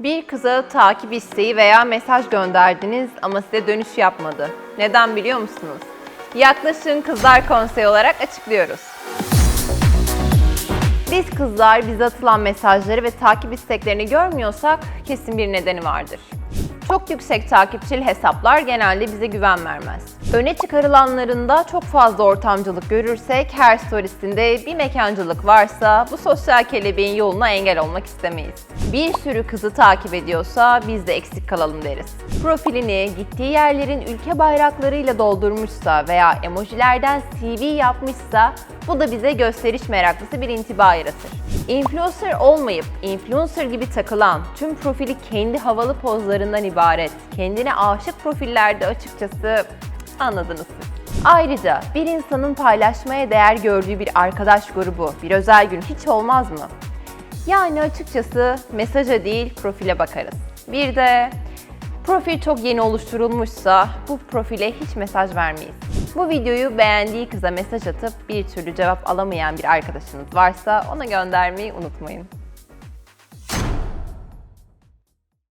Bir kıza takip isteği veya mesaj gönderdiniz ama size dönüş yapmadı. Neden biliyor musunuz? Yaklaşın Kızlar Konseyi olarak açıklıyoruz. Biz kızlar bize atılan mesajları ve takip isteklerini görmüyorsak kesin bir nedeni vardır. Çok yüksek takipçili hesaplar genelde bize güven vermez. Öne çıkarılanlarında çok fazla ortamcılık görürsek her storiesinde bir mekancılık varsa bu sosyal kelebeğin yoluna engel olmak istemeyiz. Bir sürü kızı takip ediyorsa biz de eksik kalalım deriz. Profilini gittiği yerlerin ülke bayraklarıyla doldurmuşsa veya emojilerden CV yapmışsa bu da bize gösteriş meraklısı bir intiba yaratır. Influencer olmayıp influencer gibi takılan, tüm profili kendi havalı pozlarından ibaret, kendine aşık profillerde açıkçası anladınız siz. Ayrıca bir insanın paylaşmaya değer gördüğü bir arkadaş grubu, bir özel gün hiç olmaz mı? Yani açıkçası mesaja değil profile bakarız. Bir de profil çok yeni oluşturulmuşsa bu profile hiç mesaj vermeyiz. Bu videoyu beğendiği kıza mesaj atıp bir türlü cevap alamayan bir arkadaşınız varsa ona göndermeyi unutmayın.